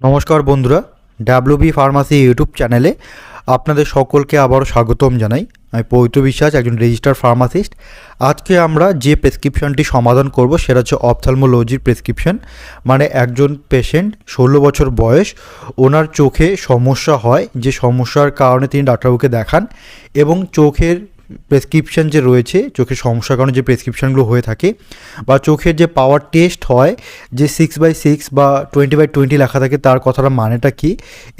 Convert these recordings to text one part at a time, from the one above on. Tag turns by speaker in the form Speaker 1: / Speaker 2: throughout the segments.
Speaker 1: নমস্কার বন্ধুরা WB pharmacy YouTube চ্যানেলে আপনাদের সকলকে আবারও স্বাগতম জানাই। আমি পবিত্র বিশ্বাস, একজন রেজিস্টার ফার্মাসিস্ট আজকে আমরা যে প্রেসক্রিপশনটি সমাধান করব সেটা হচ্ছে অপথালমোলজির প্রেসক্রিপশন মানে একজন পেশেন্ট ষোলো বছর বয়স, ওনার চোখে সমস্যা হয়, যে সমস্যার কারণে তিনি ডাক্তারবাবুকে দেখান এবং চোখের প্রেসক্রিপশন যে রয়েছে, চোখের সমস্যার কারণে যে প্রেসক্রিপশনগুলো হয়ে থাকে বা চোখের যে পাওয়ার টেস্ট হয়, যে সিক্স বাই সিক্স বা টোয়েন্টি বাই টোয়েন্টি লেখা থাকে, তার কথাটা মানেটা কী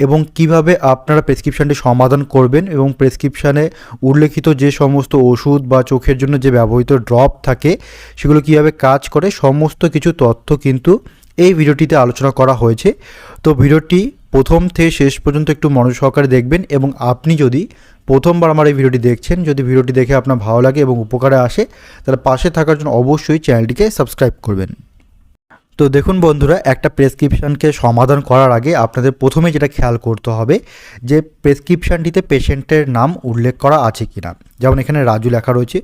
Speaker 1: এবং কীভাবে আপনারা প্রেসক্রিপশানটি সমাধান করবেন এবং প্রেসক্রিপশানে উল্লেখিত যে সমস্ত ওষুধ বা চোখের জন্য যে ব্যবহৃত ড্রপ থাকে, সেগুলো কীভাবে কাজ করে, সমস্ত কিছু তথ্য কিন্তু এই ভিডিওটিতে আলোচনা করা হয়েছে। তো ভিডিওটি প্রথম থেকে শেষ পর্যন্ত একটু মনোযোগ সহকারে দেখবেন এবং আপনি যদি প্রথমবার আমার এই ভিডিওটি দেখছেন, যদি ভিডিওটি দেখে আপনার ভালো লাগে এবং উপকারে আসে, তাহলে পাশে থাকার জন্য অবশ্যই চ্যানেলটিকে সাবস্ক্রাইব করবেন। তো দেখুন বন্ধুরা, একটা প্রেসক্রিপশনকে সমাধান করার আগে আপনাদের প্রথমে যেটা খেয়াল করতে হবে, যে প্রেসক্রিপশনটিতে পেশেন্টের নাম উল্লেখ করা আছে কি না যেমন এখানে রাজু লেখা রয়েছে,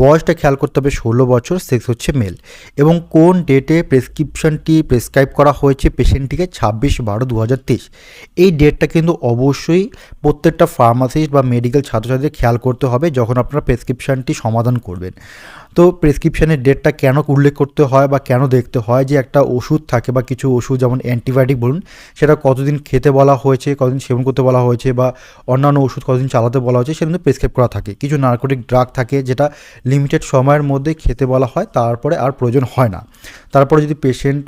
Speaker 1: বয়সটা খেয়াল করতে হবে ষোলো বছর, সেক্স হচ্ছে মেল। এবং কোন ডেটে প্রেসক্রিপশনটি প্রেসক্রাইব করা হয়েছে পেশেন্টটিকে? ছাব্বিশ বারো দু এই ডেটটা কিন্তু অবশ্যই প্রত্যেকটা ফার্মাসিস্ট বা মেডিকেল ছাত্রছাত্রীদের খেয়াল করতে হবে যখন আপনারা প্রেসক্রিপশনটি সমাধান করবেন। তো প্রেসক্রিপশানের ডেটটা কেন উল্লেখ করতে হয় বা কেন দেখতে হয় যে একটা ওষুধ থাকে বা কিছু ওষুধ, যেমন অ্যান্টিবায়োটিক বলুন, সেটা কতদিন খেতে বলা হয়েছে, কতদিন সেবন করতে বলা হয়েছে বা অন্যান্য ওষুধ কতদিন চালাতে বলা হয়েছে, সেটা কিন্তু প্রেসক্রাইব করা থাকে। কিছু নার্কোটিক ড্রাগ থাকে যেটা লিমিটেড সময়ের মধ্যে খেতে বলা হয়, তারপরে আর প্রয়োজন হয় না। তারপরে যদি পেশেন্ট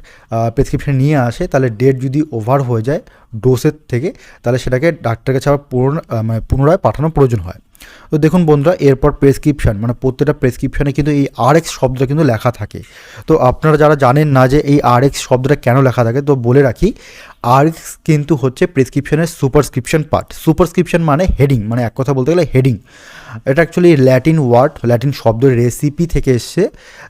Speaker 1: প্রেসক্রিপশন নিয়ে আসে, তাহলে ডেট যদি ওভার হয়ে যায় ডোসের থেকে, তাহলে সেটাকে ডাক্তারের কাছে আবার মানে পুনরায় পাঠানোর প্রয়োজন হয়। তো দেখুন বন্ধুরা, এরপর প্রেসক্রিপশন মানে প্রত্যেকটা প্রেসক্রিপশানে কিন্তু এই আর এক্স শব্দটা কিন্তু লেখা থাকে। তো আপনারা যারা জানেন না যে এই আর এক্স শব্দটা কেন লেখা থাকে, তো বলে রাখি আর এক্স কিন্তু হচ্ছে প্রেসক্রিপশনের সুপারস্ক্রিপশন পার্ট সুপারস্ক্রিপশন মানে হেডিং মানে এক কথা বলতে গেলে হেডিং এটা অ্যাকচুয়ালি ল্যাটিন ওয়ার্ড ল্যাটিন শব্দ রেসিপি থেকে এসছে,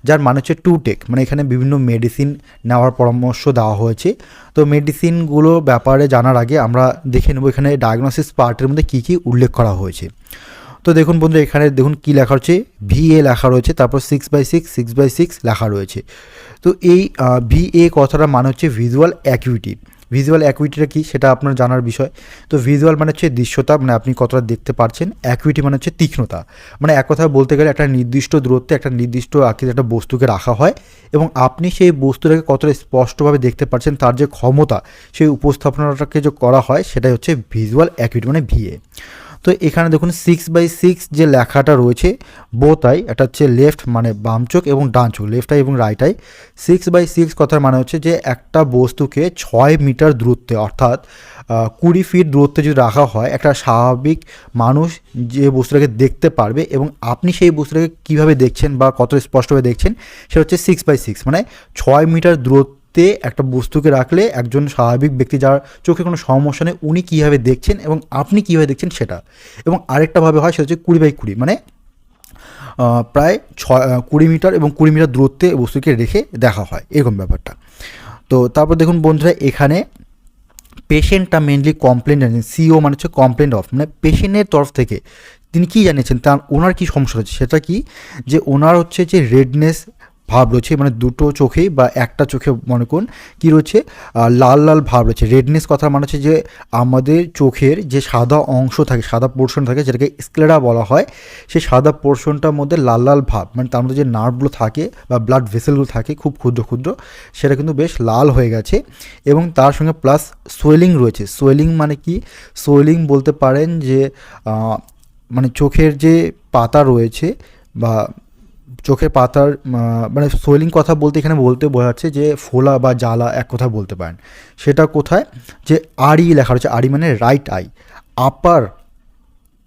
Speaker 1: যার মানে হচ্ছে টু টেক মানে এখানে বিভিন্ন মেডিসিন নেওয়ার পরামর্শ দেওয়া হয়েছে। তো মেডিসিনগুলো ব্যাপারে জানার আগে আমরা দেখে নেব এখানে ডায়াগনোসিস পার্টের মধ্যে কী কী উল্লেখ করা হয়েছে। তো দেখুন বন্ধু, এখানে দেখুন কী লেখা রয়েছে? ভি এ লেখা রয়েছে, তারপর six by six six by six লেখা রয়েছে। তো এই ভি এ কথাটা মানে হচ্ছে ভিজুয়াল অ্যাকুইটি ভিজুয়াল অ্যাকুইটিটা কী সেটা আপনার জানার বিষয়। তো ভিজুয়াল মানে হচ্ছে দৃশ্যতা মানে আপনি কতটা দেখতে পারছেন। অ্যাকুইটি মানে হচ্ছে তীক্ষ্ণতা। মানে এক কথা বলতে গেলে একটা নির্দিষ্ট দূরত্বে, একটা নির্দিষ্ট আকৃতির একটা বস্তুকে রাখা হয় এবং আপনি সেই বস্তুটাকে কতটা স্পষ্টভাবে দেখতে পারছেন, তার যে ক্ষমতা, সেই উপস্থাপনাটাকে যে করা হয়, সেটাই হচ্ছে ভিজুয়াল অ্যাকুইটি মানে ভিএ তো এখানে দেখুন সিক্স বাই সিক্স যে লেখাটা রয়েছে বোতাই এটা হচ্ছে লেফট মানে বাম চোখ এবং ডান চোখ লেফট আই এবং right eye six by six কথার মানে হচ্ছে যে একটা বস্তুকে ছয় মিটার দূরত্বে অর্থাৎ কুড়ি ফিট দূরত্বে যদি রাখা হয়, একটা স্বাভাবিক মানুষ যে বস্তুটাকে দেখতে পারবে এবং আপনি সেই বস্তুটাকে কীভাবে দেখছেন বা কত স্পষ্টভাবে দেখছেন, সেটা হচ্ছে সিক্স বাই সিক্স মানে ছয় মিটার দূরত্ব তে একটা বস্তুকে রাখলে একজন স্বাভাবিক ব্যক্তি যার চোখে কোনো সমস্যা নেই, উনি কীভাবে দেখছেন এবং আপনি কীভাবে দেখছেন সেটা। এবং আরেকটাভাবে হয়, সেটা হচ্ছে কুড়ি বাই কুড়ি মানে প্রায় ছয় কুড়ি মিটার এবং কুড়ি মিটার দূরত্বে বস্তুকে রেখে দেখা হয়, এরকম ব্যাপারটা। তো তারপর দেখুন বন্ধুরা, এখানে পেশেন্টটা মেনলি কমপ্লেন জানিয়েছেন সিও মানে হচ্ছে কমপ্লেন অফ মানে পেশেন্টের তরফ থেকে। তিনি কী জানিয়েছেন, তার ওনার কী সমস্যা হচ্ছে, সেটা কি? যে ওনার হচ্ছে যে রেডনেস ভাব রয়েছে মানে দুটো চোখেই বা একটা চোখে মনে করুন কী রয়েছে লাল লাল ভাব রয়েছে। রেডনেস কথা মানে হচ্ছে যে আমাদের চোখের যে সাদা অংশ থাকে, সাদা পোর্শন থাকে, যেটাকে স্ক্লেরা বলা হয়, সেই সাদা পোর্শনটার মধ্যে লাল লাল ভাব মানে তার মধ্যে যে নার্ভগুলো থাকে বা ব্লাড ভেসেলগুলো থাকে, খুব ক্ষুদ্র ক্ষুদ্র, সেটা কিন্তু বেশ লাল হয়ে গেছে। এবং তার সঙ্গে প্লাস সোয়েলিং রয়েছে। সোয়েলিং মানে কি? সোয়েলিং বলতে পারেন যে মানে চোখের যে পাতা রয়েছে বা চোখের পাতার মানে সোয়েলিং কথা বলতে এখানে বলতে বোঝাচ্ছে যে ফোলা বা জ্বালা এক কথা বলতে পারেন। সেটা কোথায়? যে আড়ি লেখা রয়েছে আড়ি মানে রাইট আই আপার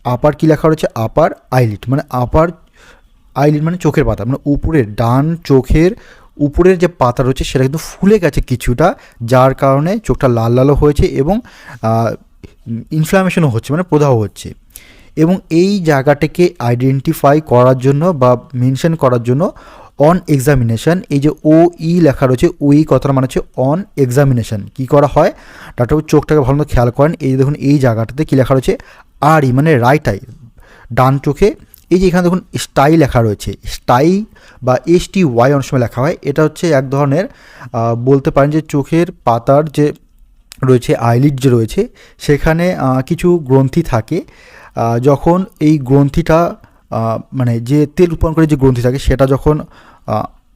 Speaker 1: আপার কি লেখা রয়েছে? আপার আইলিট মানে আপার আইলিট মানে চোখের পাতা মানে উপরের, ডান চোখের উপরের যে পাতা রয়েছে সেটা কিন্তু ফুলে গেছে কিছুটা, যার কারণে চোখটা লাল লালও হয়েছে এবং ইনফ্লামেশনও হচ্ছে মানে প্রদাহ হচ্ছে। এবং এই জায়গাটাকে আইডেন্টিফাই করার জন্য বা মেনশন করার জন্য অন এক্সামিনেশন এই যে ও ই লেখা রয়েছে ওই কথাটা মানে হচ্ছে অন এক্সামিনেশন কী করা হয়? ডাক্তারবাবু, চোখটাকে ভালো মতো খেয়াল করেন। এই দেখুন, এই জায়গাটাতে কী লেখা রয়েছে? আর ই মানে রাইট আই ডান চোখে। এই যে এখানে দেখুন স্টাই লেখা রয়েছে। স্টাই বা এস টি ওয়াই অনেক সময় লেখা হয়। এটা হচ্ছে এক ধরনের বলতে পারেন যে চোখের পাতার যে রয়েছে আইলিড যে রয়েছে, সেখানে কিছু গ্রন্থি থাকে। যখন এই গ্রন্থিটা মানে যে তেল উৎপন্ন করে যে গ্রন্থি থাকে, সেটা যখন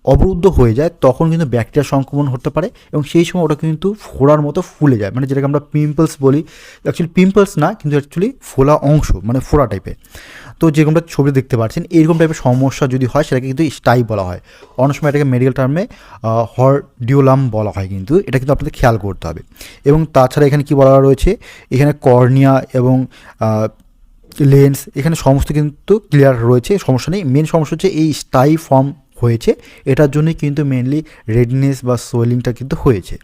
Speaker 1: অবরুদ্ধ হয়ে যায়, তখন কিন্তু ব্যাকটেরিয়া সংক্রমণ হতে পারে এবং সেই সময় ওটা কিন্তু ফোড়ার মতো ফুলে যায়। মানে যেটাকে আমরা পিম্পলস বলি। অ্যাকচুয়ালি পিম্পলস না, কিন্তু অ্যাকচুয়ালি ফোলা অংশ মানে ফোড়া টাইপের। তো যেরকমটা ছবি দেখতে পাচ্ছেন, এরকম টাইপের সমস্যা যদি হয়, সেটাকে কিন্তু স্টাই বলা হয়। অনেক সময় এটাকে মেডিকেল টার্মে হরডিওলাম বলা হয় কিন্তু। এটা কিন্তু আপনাদের খেয়াল করতে হবে। এবং তাছাড়া এখানে কি বলা রয়েছে? এখানে কর্নিয়া এবং লেন্স, এখানে সমস্ত কিন্তু ক্লিয়ার রয়েছে, সমস্যা নেই। মেন সমস্যা হচ্ছে এই স্টাই ফর্ম হয়েছে, এটার জন্যই কিন্তু মেনলি রেডনেস বা সোয়েলিংটা কিন্তু হয়েছে।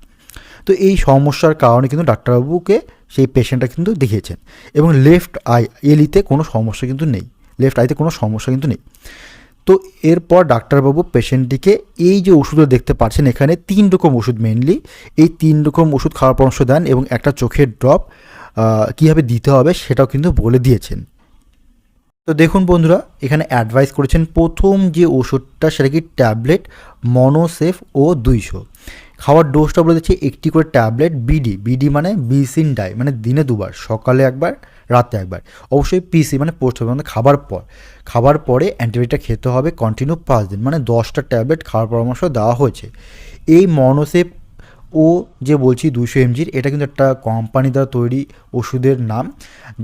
Speaker 1: তো এই সমস্যার কারণে কিন্তু ডাক্তারবাবুকে সেই পেশেন্টটা কিন্তু দেখিয়েছেন। এবং লেফট আই এলিতে কোনো সমস্যা কিন্তু নেই। লেফট আইতে কোনো সমস্যা কিন্তু নেই। তো এরপর ডাক্তারবাবু পেশেন্টটিকে এই যে ওষুধগুলো দেখতে পাচ্ছেন এখানে, তিন রকম ওষুধ মেনলি এই তিন রকম ওষুধ খাওয়ার পরামর্শ দেন এবং একটা চোখের ড্রপ কীভাবে দিতে হবে সেটাও কিন্তু বলে দিয়েছেন। তো দেখুন বন্ধুরা, এখানে অ্যাডভাইস করেছেন, প্রথম যে ওষুধটা সেটা কি ট্যাবলেট মনোসেফ ও দুইশো। খাওয়ার ডোজটা বলে দিচ্ছে, একটি করে ট্যাবলেট বিডি বিডি মানে বিসিন ডাই মানে দিনে দুবার, সকালে একবার, রাতে একবার। অবশ্যই পিসি মানে পোস্ট হবে মানে খাবার পর। খাবার পরে অ্যান্টিবায়োটিকটা খেতে হবে কন্টিনিউ পাঁচ দিন মানে দশটা ট্যাবলেট খাওয়ার পরামর্শ দেওয়া হয়েছে। এই মনোসেফ ও যে বলছি দুশো এমজির এটা কিন্তু একটা কোম্পানি দ্বারা তৈরি ওষুধের নাম,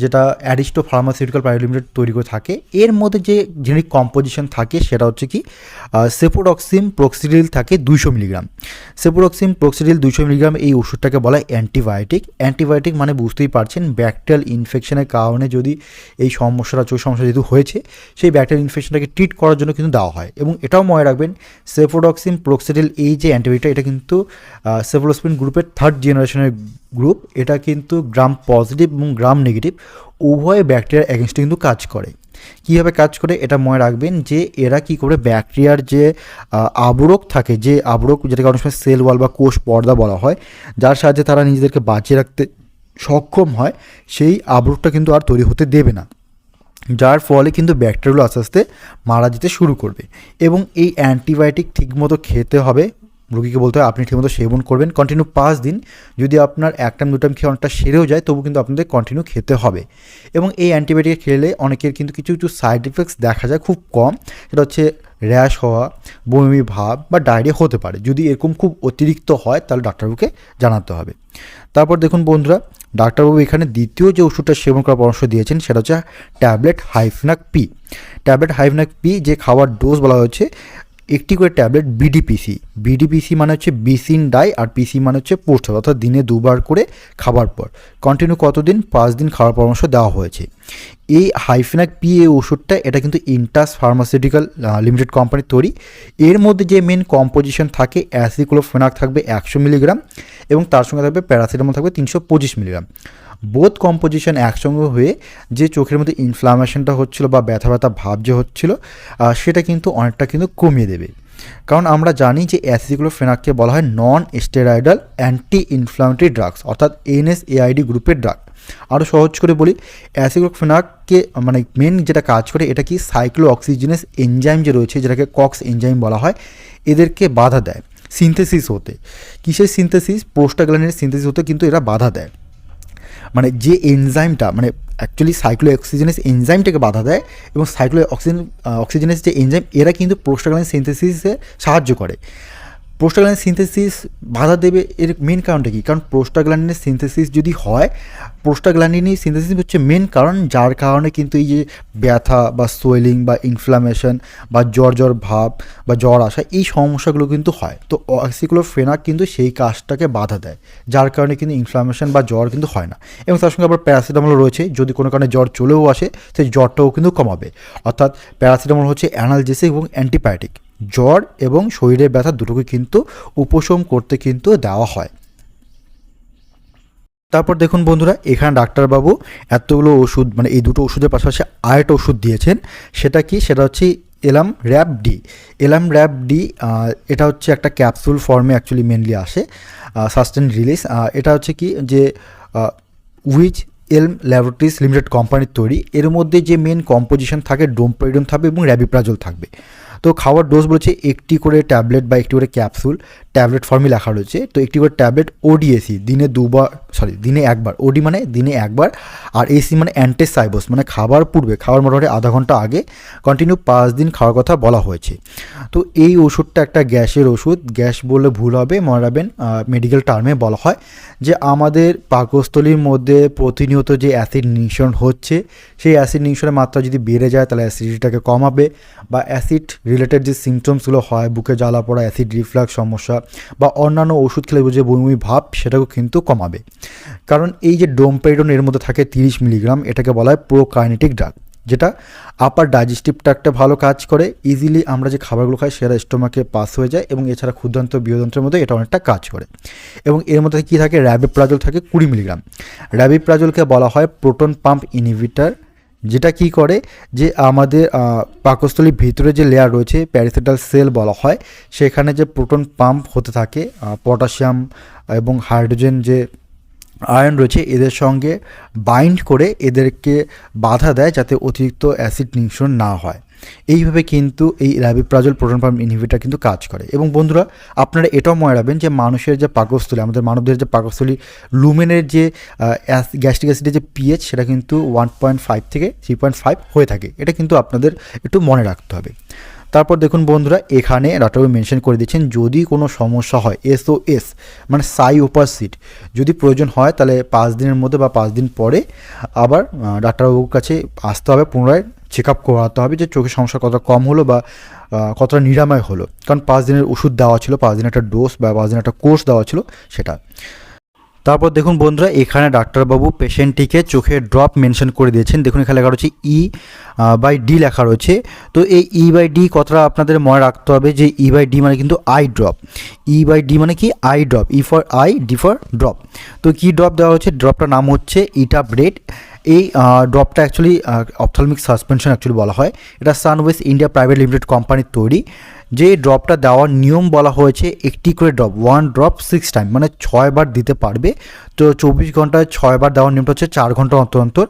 Speaker 1: যেটা অ্যারিস্টো ফার্মাসিউটিক্যাল প্রাইভেট লিমিটেড তৈরি করে থাকে। এর মধ্যে যে জেনেরিক কম্পোজিশন থাকে, সেটা হচ্ছে কি সেপোডক্সিম প্রক্সিডিল থাকে দুইশো মিলিগ্রাম। সেপোডক্সিম প্রক্সিডিল দুইশো মিলিগ্রাম এই ওষুধটাকে বলা হয় অ্যান্টিবায়োটিক। অ্যান্টিবায়োটিক মানে বুঝতেই পারছেন, ব্যাকটেরিয়াল ইনফেকশনের কারণে যদি এই সমস্যাটা, চোখ সমস্যা যেহেতু হয়েছে, সেই ব্যাকটেরিয়াল ইনফেকশনটাকে ট্রিট করার জন্য কিন্তু দেওয়া হয়। এবং এটাও মনে রাখবেন সেফোডক্সিম প্রক্সিডিল এই যে অ্যান্টিবায়োটিক এটা কিন্তু সেফোলোসপিন গ্রুপের থার্ড জেনারেশনের গ্রুপ এটা কিন্তু গ্রাম পজিটিভ এবং গ্রাম নেগেটিভ উভয় ব্যাকটেরিয়ার এগেনস্টে কিন্তু কাজ করে। কীভাবে কাজ করে? এটা মনে রাখবেন যে এরা কি করে? ব্যাকটেরিয়ার যে আবরক থাকে, যে আবরক যেটাকে অনেক সময় সেল ওয়াল বা কোষ পর্দা বলা হয়, যার সাহায্যে তারা নিজেদেরকে বাঁচিয়ে রাখতে সক্ষম হয়, সেই আবরকটা কিন্তু আর তৈরি হতে দেবে না। যার ফলে কিন্তু ব্যাকটেরিয়াগুলো আস্তে আস্তে মারা যেতে শুরু করবে। এবং এই অ্যান্টিবায়োটিক ঠিকমতো খেতে হবে রুগীকে বলতে হয়, আপনি ঠিকমতো সেবন করবেন কন্টিনিউ পাঁচ দিন। যদি আপনার এক টাইম দু টাইম খেয়ে অনেকটা সেরেও যায়, তবু কিন্তু আপনাদের কন্টিনিউ খেতে হবে। এবং এই অ্যান্টিবায়োটিক খেলে অনেকের কিন্তু কিছু কিছু সাইড এফেক্টস দেখা যায় খুব কম। সেটা হচ্ছে র্যাশ হওয়া, বমি ভাব বা ডায়রিয়া হতে পারে। যদি এরকম খুব অতিরিক্ত হয়, তাহলে ডাক্তারবাবুকে জানাতে হবে। তারপর দেখুন বন্ধুরা, ডাক্তারবাবু এখানে দ্বিতীয় যে ওষুধটা সেবন করার পরামর্শ দিয়েছেন, সেটা হচ্ছে tablet Hifenac P tablet Hifenac P যে খাওয়ার ডোজ বলা হচ্ছে একটি করে ট্যাবলেট বিডিপিসি বিডিপিসি মানে হচ্ছে বিসিন ডাই আর পিসি মানে হচ্ছে পোস্ট অর্থাৎ দিনে দুবার করে খাবার পর। কন্টিনিউ কতদিন? পাঁচ দিন খাওয়ার পরামর্শ দেওয়া হয়েছে। এই হাইফেনাক পি এ ওষুধটা, এটা কিন্তু ইন্টাস ফার্মাসিউটিক্যাল লিমিটেড কোম্পানির তৈরি। এর মধ্যে যে মেন কম্পোজিশন থাকে অ্যাসিক্লোফেনাক থাকবে একশো মিলিগ্রাম এবং তার সঙ্গে থাকবে প্যারাসিটামল থাকবে তিনশো পঁচিশ মিলিগ্রাম বোধ কম্পোজিশন একসঙ্গে হয়ে যে চোখের মধ্যে ইনফ্লামেশনটা হচ্ছিল বা ব্যথা ব্যথা ভাব যে হচ্ছিল সেটা কিন্তু অনেকটা কিন্তু কমিয়ে দেবে। কারণ আমরা জানি যে অ্যাসিক্লোফেনাককে বলা হয় non steroidal anti inflammatory drugs অর্থাৎ এনএসএআইডি গ্রুপের ড্রাগ আরও সহজ করে বলি অ্যাসিক্লোফেনাককে মানে মেন যেটা কাজ করে, এটা কি সাইক্লো অক্সিজেনাস এনজাইম যে রয়েছে, যেটাকে কক্স এনজাইম বলা হয়, এদেরকে বাধা দেয়। সিনথেসিস হতে। কিসের সিনথেসিস পোস্টাগ্ল্যান্ডের সিনথেসিস হতে কিন্তু এরা বাধা দেয়। মানে যে এনজাইমটা মানে অ্যাকচুয়ালি সাইক্লো অক্সিজেনেস এনজাইমটাকে বাধা দেয় এবং সাইক্লো অক্সিজেন অক্সিজেনেস যে এনজাইম এরা কিন্তু প্রোস্টাগ্ল্যান্ড সিনথেসিসে সাহায্য করে। প্রোস্টাগ্ল্যান্ড সিনথেসিস বাধা দেবে এর মেন কারণটা কি? কারণ প্রোস্টাগ্ল্যান্ডিনের সিনথেসিস যদি হয় প্রোস্টাগ্ল্যান্ডিনই সিনথেসিস হচ্ছে মেন কারণ, যার কারণে কিন্তু এই যে ব্যথা বা সোয়েলিং বা ইনফ্লামেশন বা জ্বর জ্বর ভাব বা জ্বর আসা, এই সমস্যাগুলো কিন্তু হয়। তো অক্সিক্লোফেনাক কিন্তু সেই কাজটাকে বাধা দেয়, যার কারণে কিন্তু ইনফ্লামেশন বা জ্বর কিন্তু হয় না। এবং তার সঙ্গে আবার প্যারাসিটামল রয়েছে, যদি কোনো কারণে জ্বর চলেও আসে, সেই জ্বরটাও কিন্তু কমাবে। অর্থাৎ প্যারাসিটামল হচ্ছে অ্যানালজেসিক এবং অ্যান্টিবায়োটিক জ্বর এবং শরীরের ব্যথা দুটোকে কিন্তু উপশম করতে কিন্তু দেওয়া হয়। তারপর দেখুন বন্ধুরা, এখানে ডাক্তারবাবু এতগুলো ওষুধ মানে এই দুটো ওষুধের পাশাপাশি আরেকটা ওষুধ দিয়েছেন। সেটা কি? সেটা হচ্ছে এলাম র্যাপ ডি। এলাম র্যাপ ডি এটা হচ্ছে একটা ক্যাপসুল ফর্মে অ্যাকচুয়ালি মেনলি আসে সাস্টেন রিলিজ এটা হচ্ছে কি? যে উইচ এলম ল্যাবরেটরিজ লিমিটেড কোম্পানির তৈরি। এর মধ্যে যে মেন কম্পোজিশন থাকে ডোমপেরিডন থাকবে এবং র্যাবিপ্রাজল থাকবে। তো খাওয়ার ডোজ বলেছে একটি করে ট্যাবলেট বা একটি করে ক্যাপসুল ট্যাবলেট ফর্মে লেখা রয়েছে। তো একটি করে ট্যাবলেট ওডিএসি দিনে দুবার সরি দিনে একবার ওডি মানে দিনে একবার, আর এসি মানে অ্যান্টেসাইবোস মানে খাবার পূর্বে, খাবার মোটামুটি আধা ঘণ্টা আগে কন্টিনিউ পাঁচ দিন খাওয়ার কথা বলা হয়েছে। তো এই ওষুধটা একটা গ্যাসের ওষুধ, গ্যাস বললে ভুল হবে, মনে রাখবেন মেডিকেল টার্মে বলা হয়, যে আমাদের পাকস্থলীর মধ্যে প্রতিনিয়ত যে অ্যাসিড নিঃসরণ হচ্ছে, সেই অ্যাসিড নিঃসরণের মাত্রা যদি বেড়ে যায়, তাহলে অ্যাসিডিটাকে কমাবে, বা অ্যাসিড রিলেটেড যে সিমটমসগুলো হয়, বুকে জ্বালা পড়া অ্যাসিড রিফ্লাক্স সমস্যা বা অন্যান্য ওষুধ খেলে যে বমি ভাব, সেটাকেও কিন্তু কমাবে। কারণ এই যে ডোমপেডন এর মধ্যে থাকে তিরিশ মিলিগ্রাম এটাকে বলা হয় প্রোকাইনেটিক ড্রাগ যেটা আপার ডাইজেস্টিভ ট্র্যাক্টে ভালো কাজ করে ইজিলি আমরা যে খাবারগুলো খাই, সেটা স্টোমাকে পাস হয়ে যায় এবং এছাড়া ক্ষুদ্রান্ত বৃহদন্ত্রের মধ্যে এটা অনেকটা কাজ করে। এবং এর মধ্যে কী থাকে? র্যাবিপ্রাজল থাকে কুড়ি মিলিগ্রাম র্যাবিপ্রাজলকে বলা হয় প্রোটন পাম্প ইনহিবিটার যেটা কি করে? যে আমাদের পাকস্থলীর ভিতরে যে লেয়ার রয়েছে প্যারিসেটাল সেল বলা হয়, সেখানে যে প্রোটন পাম্প হতে থাকে পটাশিয়াম এবং হাইড্রোজেন যে আয়রন রয়েছে, এদের সঙ্গে বাইন্ড করে এদেরকে বাধা দেয় যাতে অতিরিক্ত অ্যাসিড নিঃসরণ না হয়। এইভাবে কিন্তু এই র্যাবিপ্রাজল প্রোটন পাম্প ইনহিবিটার কিন্তু কাজ করে। এবং বন্ধুরা, আপনারা এটাও মনে রাখবেন যে মানুষের যে পাকস্থলী, আমাদের মানবদের যে পাকস্থলী, লুমেনের যে গ্যাস্ট্রিক অ্যাসিডের যে পিএইচ সেটা কিন্তু ওয়ান পয়েন্ট ফাইভ থেকে থ্রি পয়েন্ট ফাইভ হয়ে থাকে। এটা কিন্তু আপনাদের একটু মনে রাখতে হবে। তারপর দেখুন বন্ধুরা, এখানে ডাক্তারবাবু মেনশন করে দিচ্ছেন, যদি কোনো সমস্যা হয় এসওএস মানে সাই ওপাসিট যদি প্রয়োজন হয়, তাহলে পাঁচ দিনের মধ্যে বা পাঁচ দিন পরে আবার ডাক্তারবাবুর কাছে আসতে হবে পুনরায়। চেক আপ করাতে হবে যে চোখের সমস্যা কতটা কম হলো বা কতটা নিরাময় হলো, কারণ পাঁচ দিনের ওষুধ দেওয়া ছিল, পাঁচ দিনের একটা ডোজ বা পাঁচ দিনের একটা কোর্স দেওয়া ছিল সেটা। তারপর দেখুন বন্ধুরা, এখানে ডাক্তারবাবু পেশেন্টটিকে চোখে ড্রপ মেনশন করে দিয়েছেন। দেখুন এখানে লেখা রয়েছে ই বাই ডি লেখা রয়েছে। তো এই ই বাই ডি কথাটা আপনাদের মনে রাখতে হবে যে ই বাই ডি মানে কিন্তু eye drop E by D মানে কি? Eye drop E for eye D for drop তো কি ড্রপ দেওয়া হচ্ছে? ড্রপটার নাম হচ্ছে ইটা ব্রেড এই ড্রপটা অ্যাকচুয়ালি অপথলমিক সাসপেনশন অ্যাকচুয়ালি বলা হয়। এটা সানওয়েস ইন্ডিয়া প্রাইভেট লিমিটেড কোম্পানির তৈরি। যে ড্রপটা দেওয়ার নিয়ম বলা হয়েছে, একটি করে drop one drop six time মানে ছয়বার দিতে পারবে। তো চব্বিশ ঘন্টায় ছয়বার দেওয়ার নিয়মটা হচ্ছে চার ঘণ্টা অন্তর অন্তর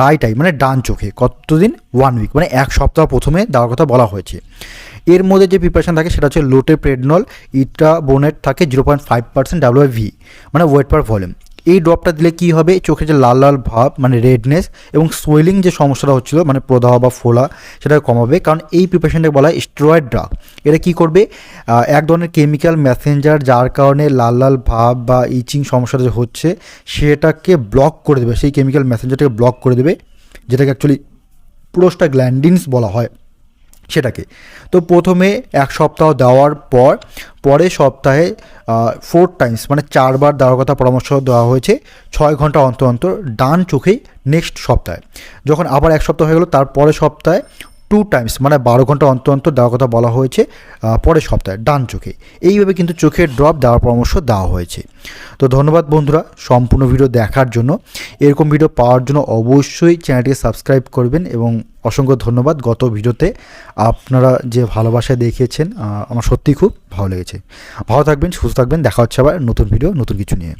Speaker 1: রাইট আই মানে ডান চোখে, কতদিন? ওয়ান উইক মানে এক সপ্তাহ প্রথমে দেওয়ার কথা বলা হয়েছে। এর মধ্যে যে প্রিপারেশন থাকে, সেটা হচ্ছে লোটে প্রেডনল ইটা বোনেট থাকে zero point five percent V মানে ওয়েট পার ভলিউম এই ড্রপটা দিলে কি হবে? চোখে যে লাল লাল ভাব মানে রেডনেস এবং সোয়েলিং যে সমস্যাটা হচ্ছিল মানে প্রদাহ বা ফোলা, সেটা কমাবে। কারণ এই প্রিপারেশনটাকে বলা হয় স্টেরয়েড ড্রাগ এটা কি করবে? এক ধরনের কেমিক্যাল মেসেঞ্জার যার কারণে লাল লাল ভাব বা ইচিং সমস্যাটা যে হচ্ছে, সেটাকে ব্লক করে দেবে। সেই কেমিক্যাল মেসেঞ্জারটাকে ব্লক করে দেবে, যেটাকে অ্যাকচুয়ালি প্রোস্টা গ্ল্যান্ডিনস বলা হয়। সেটাকে। তো প্রথমে এক সপ্তাহ দেওয়ার পর, পরে সপ্তাহে ফোর টাইমস মানে চারবার দেওয়ার কথা পরামর্শ দেওয়া হয়েছে, ছয় ঘণ্টা অন্তর অন্তর ডান চোখেই নেক্সট সপ্তাহে। যখন আবার এক সপ্তাহ হয়ে গেলো, তার পরের সপ্তাহে টু টাইমস মানে বারো ঘণ্টা অন্তর অন্তর দেওয়ার কথা বলা হয়েছে পরের সপ্তাহে, ডান চোখে। এইভাবে কিন্তু চোখের ড্রপ দেওয়ার পরামর্শ দেওয়া হয়েছে। তো ধন্যবাদ বন্ধুরা সম্পূর্ণ ভিডিও দেখার জন্য। এরকম ভিডিও পাওয়ার জন্য অবশ্যই চ্যানেলটিকে সাবস্ক্রাইব করবেন এবং অসংখ্য ধন্যবাদ। গত ভিডিওতে আপনারা যে ভালোবাসা দেখিয়েছেন আমার সত্যিই খুব ভালো লেগেছে। ভালো থাকবেন, সুস্থ থাকবেন। দেখা হচ্ছে আবার নতুন ভিডিও নতুন কিছু নিয়ে।